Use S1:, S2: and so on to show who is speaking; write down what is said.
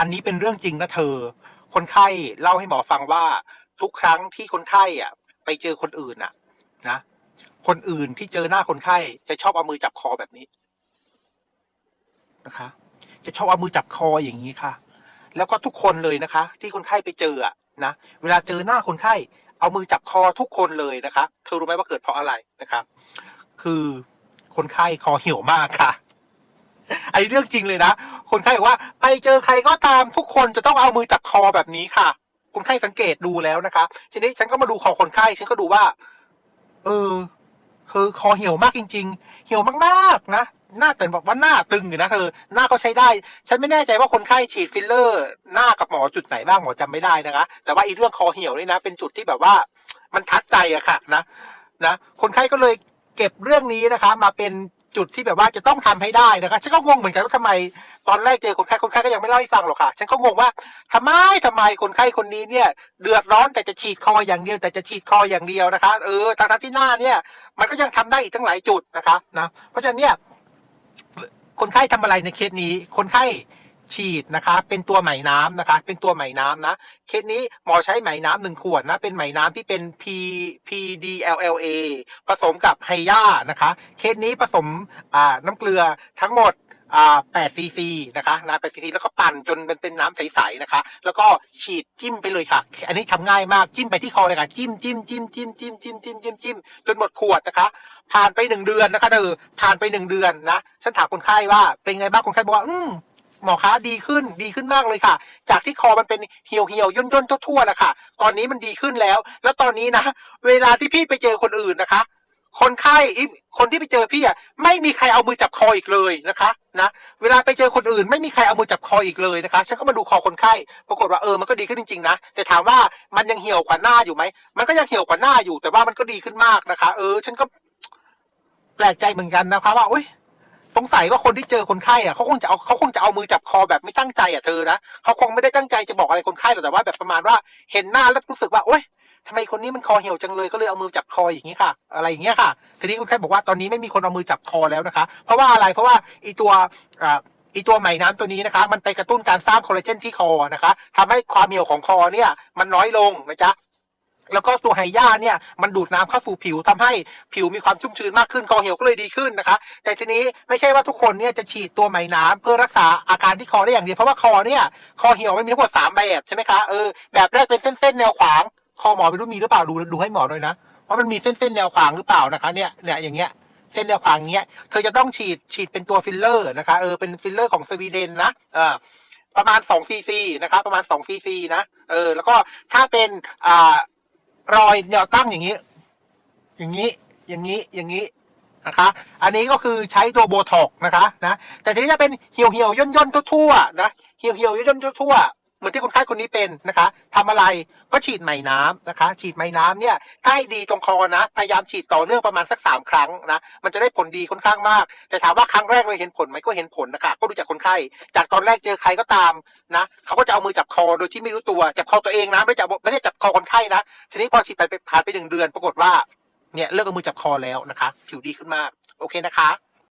S1: อันนี้เป็นเรื่องจริงนะเธอ คนไข้เล่าให้หมอฟังว่าทุกครั้งที่คนไข้อะ ไปเจอคนอื่นอะ นะ คนอื่นที่เจอหน้าคนไข้จะชอบเอามือจับคอแบบนี้นะคะ จะชอบเอามือจับคออย่างนี้ค่ะ แล้วก็ทุกคนเลยนะคะ ที่คนไข้ไปเจออะนะเวลาเจอหน้าคนไข้เอามือจับคอทุกคนเลยนะคะ เธอรู้ไหมว่าเกิดเพราะอะไรนะคะคือคนไข้คอเหี่ยวมากค่ะ นนี้เรื่องจริงเลยนะคนไข้บอกว่าไปเจอใครก็ตามทุกคนจะต้องเอามือจับคอแบบนี้ค่ะ คนไข้สังเกตดูแล้วนะคะ ทีนี้ฉันก็มาดูคอคนไข้ฉันก็ดูว่า เออเธอคอเหี่ยวมากจริง ๆ เหี่ยวมากๆนะหน้าแต่บอกว่าหน้าตึงอยู่นะเธอหน้าก็ใช้ได้ ฉันไม่แน่ใจว่าคนไข้ฉีดฟิลเลอร์ หน้ากับหมอจุดไหนบ้างหมอจำไม่ได้นะคะ แต่ว่าอีเรื่องคอเหี่ยวนี่นะ เป็นจุดที่แบบว่า มันทัดใจอะค่ะนะนะคนไข้ก็เลยเก็บเรื่องนี้นะคะ มาเป็น จุดที่แบบว่าจะต้องทำให้ได้นะคะฉันก็งงเหมือนกันว่าทำไมตอนแรกเจอคนไข้คนไข้ก็ยังไม่เล่าให้ฟังหรอกค่ะ ฉันก็งงว่าทำไมทำไมคนไข้คนนี้เนี่ยเดือดร้อนแต่จะฉีดคออย่างเดียว แต่จะฉีดคออย่างเดียวนะคะเออทางที่หน้าเนี่ย มันก็ยังทำได้อีกตั้งหลายจุดนะคะนะเพราะฉะนั้นเนี่ยคนไข้ทำอะไรในเคสนี้คนไข้ ฉีดนะคะ เป็นตัวไหมน้ำนะคะ เป็นตัวไหมน้ำนะ เคสนี้หมอใช้ไหมน้ำหนึ่งขวดนะ เป็นไหมน้ำที่เป็น P PDLLA ผสมกับไฮยานะคะ เคสนี้ผสมอ่าน้ำเกลือทั้งหมดอ่า8ซีซีนะคะนะ8ซีซีแล้วก็ปั่นจนมันเป็นน้ำใสๆนะคะ แล้วก็ฉีดจิ้มไปเลยค่ะ อันนี้ทำง่ายมากจิ้มไปที่คอเลยค่ะจิ้มจิ้มจิ้มจิ้มจิ้มจิ้มจิ้มจิ้มจิ้มจนหมดขวดนะคะ ผ่านไปหนึ่งเดือนนะคะเธอผ่านไปหนึ่งเดือนนะ ฉันถามคนไข้ว่าเป็นไงบ้างคนไข้บอกว่า อืม หมอคะดีขึ้นดีขึ้นมากเลยค่ะ จากที่คอมันเป็นเหี่ยวเหี่ยวย่นย่นทั่วๆนะคะตอนนี้มันดีขึ้นแล้ว แล้วตอนนี้นะ เวลาที่พี่ไปเจอคนอื่นนะคะ คนไข้คนที่ไปเจอพี่อะไม่มีใครเอามือจับคออีกเลยนะคะนะเวลาไปเจอคนอื่น ไม่มีใครเอามือจับคออีกเลยนะคะฉันก็มาดูคอคนไข้ปรากฏว่าเออมันก็ดีขึ้นจริงๆนะแต่ถามว่ามันยังเหี่ยวกว่าหน้าอยู่ไหมมันก็ยังเหี่ยวกว่าหน้าอยู่ แต่ว่ามันก็ดีขึ้นมากนะคะ เออฉันก็แปลกใจเหมือนกันนะคะว่าอุ้ย สงสัยว่าคนที่เจอคนไข้อะเขาคงจะเอาเขาคงจะเอามือจับคอแบบไม่ตั้งใจอะเธอนะเขาคงไม่ได้ตั้งใจจะบอกอะไรคนไข้หรอกแต่ว่าแบบประมาณว่าเห็นหน้าแล้วรู้สึกว่าโอ๊ยทำไมคนนี้มันคอเหี่ยวจังเลยก็เลยเอามือจับคออย่างนี้ค่ะ อะไรอย่างเงี้ยค่ะทีนี้คนไข้บอกว่าตอนนี้ไม่มีคนเอามือจับคอแล้วนะคะ เพราะว่าอะไรเพราะว่าอีตัวอ่าอีตัวไหม่น้ำตัวนี้นะคะ มันไปกระตุ้นการสร้างคอลลาเจนที่คอนะคะทำให้ความเหี่ยวของคอเนี่ยมันน้อยลงนะจ๊ะ แล้วก็ตัวไฮยาเนี่ยมันดูดน้ำเข้าสู่ผิวทำให้ผิวมีความชุ่มชื้นมากขึ้นคอเหี่ยวก็เลยดีขึ้นนะคะ แต่ทีนี้ไม่ใช่ว่าทุกคนเนี่ยจะฉีดตัวไหมน้ำเพื่อรักษาอาการที่คอได้อย่างเดียวเพราะว่าคอเนี่ยคอเหี่ยวมันมีทั้งหมดสามแบบใช่ไหมคะเออแบบแรกเป็นเส้นๆแนวขวาง คอหมอไม่รู้มีหรือเปล่าดูดูให้หมอหน่อยนะว่ามันมีเส้นๆแนวขวางหรือเปล่านะคะเนี่ยเนี่ยอย่างเงี้ยเส้นแนวขวางเงี้ย เธอจะต้องฉีดฉีดเป็นตัวฟิลเลอร์นะคะ เออ เป็นฟิลเลอร์ของสวีเดนนะ เออประมาณ2ซีซีนะคะประมาณ2ซีซีนะ เออ แล้วก็ถ้าเป็น อ่า รอยแนวตั้งอย่างนี้ อย่างนี้ อย่างนี้ อย่างนี้นะคะ อันนี้ก็คือใช้ตัวโบท็อกนะคะนะ แต่ทีนี้จะเป็นเหี่ยวเหี่ยวย่นย่นทั่วๆนะ เหี่ยวเหี่ยวย่นย่นทั่วๆ เหมือนที่คนไข้คนนี้เป็นนะคะทำอะไรก็ฉีดไหมน้ำนะคะ ฉีดไหมน้ำเนี่ยถ้าให้ดีตรงคอนะ พยายามฉีดต่อเนื่องประมาณสักสามครั้งนะ มันจะได้ผลดีค่อนข้างมาก แต่ถามว่าครั้งแรกเลยเห็นผลไหมก็เห็นผลนะคะ ก็ดูจากคนไข้ จากตอนแรกเจอใครก็ตามนะ เขาก็จะเอามือจับคอโดยที่ไม่รู้ตัวจับคอตัวเองนะไม่จับไม่ได้จับคอคนไข้นะ ทีนี้พอฉีดไปผ่านไปหนึ่งเดือน ปรากฏว่าเนี่ยเลิกเอามือจับคอแล้วนะคะ ผิวดีขึ้นมากโอเคนะคะ